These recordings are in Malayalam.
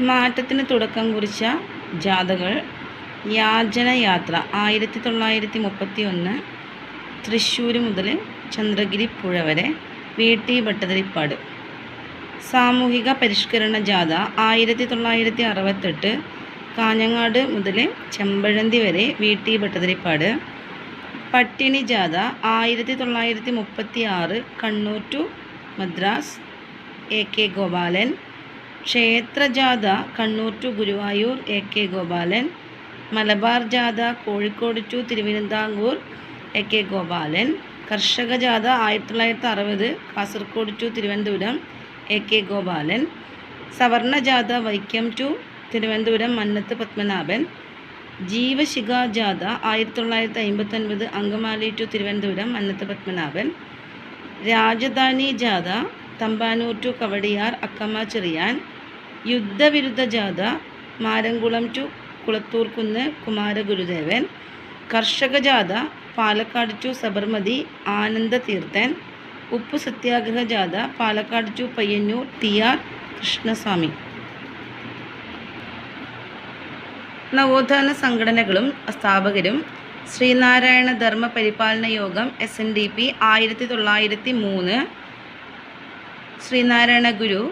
മാറ്റത്തിന് തുടക്കം കുറിച്ച ജാഥകൾ. യാചനയാത്ര ആയിരത്തി തൊള്ളായിരത്തി മുപ്പത്തി ഒന്ന് തൃശ്ശൂർ മുതൽ ചന്ദ്രഗിരി പുഴ വരെ വി. ടി. ഭട്ടതിരിപ്പാട്. സാമൂഹിക പരിഷ്കരണ ജാഥ ആയിരത്തി തൊള്ളായിരത്തി അറുപത്തെട്ട് കാഞ്ഞങ്ങാട് മുതൽ ചെമ്പഴന്തി വരെ വി. ടി. ഭട്ടതിരിപ്പാട്. പട്ടിണി ജാഥ ആയിരത്തി തൊള്ളായിരത്തി മുപ്പത്തി ആറ് Kannur to Madras A. K. Gopalan. ക്ഷേത്രജാഥ Kannur to Guruvayur A K Gopalan Malabar ജാഥ Kozhikode to Thiruvananthapuram A K Gopalan കർഷക ജാഥ ആയിരത്തി തൊള്ളായിരത്തി അറുപത് Kasaragod to Thiruvananthapuram A K Gopalan സവർണ ജാഥ വൈക്കം ടു തിരുവനന്തപുരം മന്നത്ത് പത്മനാഭൻ ജീവശിഖ ജാഥ ആയിരത്തി തൊള്ളായിരത്തി അമ്പത്തൊൻപത് അങ്കമാലി ടു തിരുവനന്തപുരം മന്നത്ത് പത്മനാഭൻ രാജധാനി ജാഥ തമ്പാനൂർ ടു കവടിയാർ അക്കമ്മ ചെറിയാൻ യുദ്ധവിരുദ്ധ ജാഥ മാരംകുളം ടു കുളത്തൂർക്കുന്ന് കുമാരഗുരുദേവൻ. കർഷക ജാഥ പാലക്കാട് ടു സബർമതി ആനന്ദ തീർത്ഥൻ ഉപ്പു സത്യാഗ്രഹ ജാഥ Palakkad to Payyanur T R Krishnaswami. നവോത്ഥാന സംഘടനകളും സ്ഥാപകരും ശ്രീനാരായണ ധർമ്മ പരിപാലന യോഗം എസ് എൻ ഡി പി ആയിരത്തി തൊള്ളായിരത്തി മൂന്ന്. ശ്രീനാരായണ ഗുരു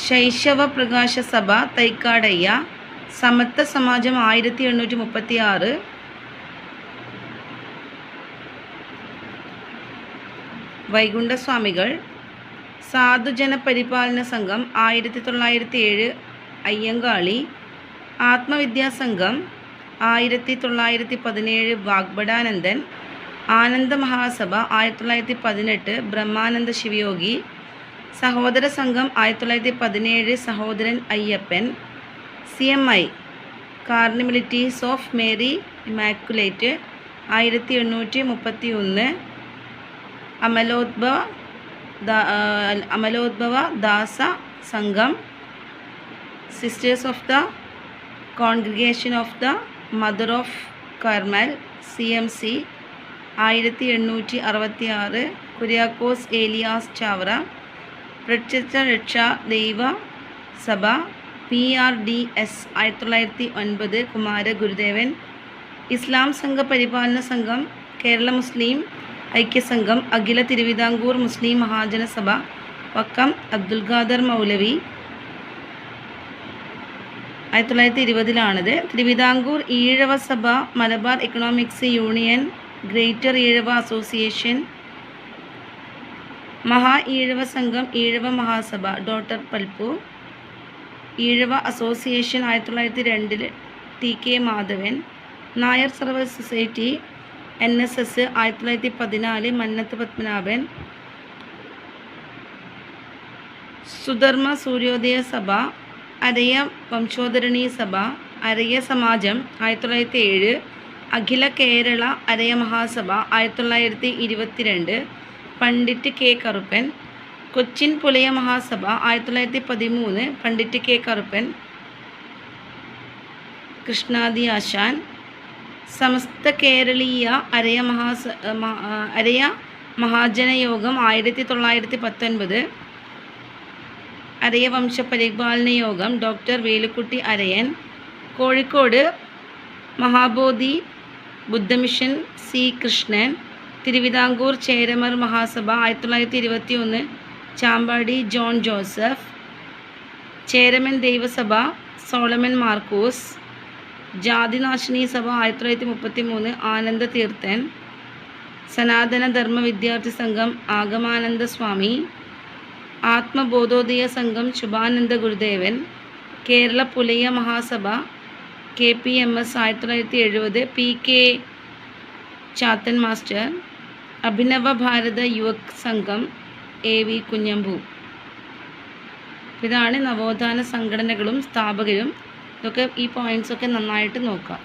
ശൈശവ പ്രകാശ സഭ തൈക്കാടയ്യ സമത്വ സമാജം ആയിരത്തി എണ്ണൂറ്റി മുപ്പത്തി ആറ് വൈകുണ്ഠസ്വാമികൾ സാധുജന പരിപാലന സംഘം ആയിരത്തി തൊള്ളായിരത്തി ഏഴ് അയ്യങ്കാളി ആത്മവിദ്യാസംഘം ആയിരത്തി തൊള്ളായിരത്തി പതിനേഴ് വാഗ്ബടാനന്ദൻ ആനന്ദ മഹാസഭ ആയിരത്തി തൊള്ളായിരത്തി പതിനെട്ട് ബ്രഹ്മാനന്ദ ശിവയോഗി സഹോദര സംഘം ആയിരത്തി തൊള്ളായിരത്തി പതിനേഴ് Sahodaran Ayyappan C M I Carmelites of Mary Immaculate ആയിരത്തി എണ്ണൂറ്റി മുപ്പത്തി ഒന്ന് അമലോദ്ഭവ അമലോദ്ഭവ ദാസ സംഘം sisters of the congregation of the mother of Carmel C M C ആയിരത്തി എണ്ണൂറ്റി അറുപത്തി ആറ് കുര്യാക്കോസ് ഏലിയാസ് ചാവറ പ്രത്യക്ഷ രക്ഷാ ദൈവ സഭ പി ആർ ഡി എസ് ആയിരത്തി തൊള്ളായിരത്തി ഒൻപത് കുമാര ഗുരുദേവൻ ഇസ്ലാം സംഘ പരിപാലന സംഘം കേരള മുസ്ലിം ഐക്യസംഘം അഖില തിരുവിതാംകൂർ മുസ്ലിം മഹാജനസഭ വക്കം അബ്ദുൽ ഖാദർ മൗലവി. ആയിരത്തി തൊള്ളായിരത്തി ഇരുപതിലാണിത് Thiruvithamkoor Ezhava Sabha Malabar economics union greater Ezhava association Maha Ezhava Sangham Ezhava Mahasabha doctor Palpu. Ezhava association ആയിരത്തി തൊള്ളായിരത്തി രണ്ടിൽ ടി കെ മാധവൻ. നായർ സർവ സൊസൈറ്റി എൻ എസ് എസ് ആയിരത്തി തൊള്ളായിരത്തി പതിനാല് മന്നത്ത് പത്മനാഭൻ. സുധർമ്മ സൂര്യോദയ സഭ അരയ വംശോധരണി സഭ അരയ സമാജം ആയിരത്തി തൊള്ളായിരത്തി ഏഴ് അഖില കേരള അരയ മഹാസഭ ആയിരത്തി തൊള്ളായിരത്തി ഇരുപത്തിരണ്ട് പണ്ഡിറ്റ് കെ കറുപ്പൻ കൊച്ചിൻ പുലയ മഹാസഭ ആയിരത്തി തൊള്ളായിരത്തി പതിമൂന്ന് പണ്ഡിറ്റ് കെ കറുപ്പൻ കൃഷ്ണാദി ആശാൻ സമസ്ത കേരളീയ അരയ മഹാസ അരയ മഹാജനയോഗം ആയിരത്തി തൊള്ളായിരത്തി പത്തൊൻപത് അരയ വംശ പരിപാലന യോഗം ഡോക്ടർ വേലുക്കുട്ടി അരയൻ കോഴിക്കോട് മഹാബോധി ബുദ്ധമിഷൻ സി കൃഷ്ണൻ തിരുവിതാംകൂർ ചേരമർ മഹാസഭ ആയിരത്തി തൊള്ളായിരത്തി ഇരുപത്തി ഒന്ന് ചാമ്പാടി ജോൺ ജോസഫ് ചേരമൻ ദൈവസഭ സോളമൻ മാർക്കൂസ് ജാതിനാശിനി സഭ ആയിരത്തി തൊള്ളായിരത്തി മുപ്പത്തി മൂന്ന് ആനന്ദ തീർത്ഥൻ സനാതന ധർമ്മ വിദ്യാർത്ഥി സംഘം Agamananda Swami Atmabodhodaya Sangham Subhananda Gurudevan Kerala Pulaya Mahasabha K P M S ആയിരത്തി തൊള്ളായിരത്തി എഴുപത് P K Chathan master Abhinava Bharatha Yuvak Sangham A V Kunhambu. ഇതാണ് നവോത്ഥാന സംഘടനകളും സ്ഥാപകരും. ഇതൊക്കെ ഈ പോയിന്റ്സൊക്കെ നന്നായിട്ട് നോക്കാം.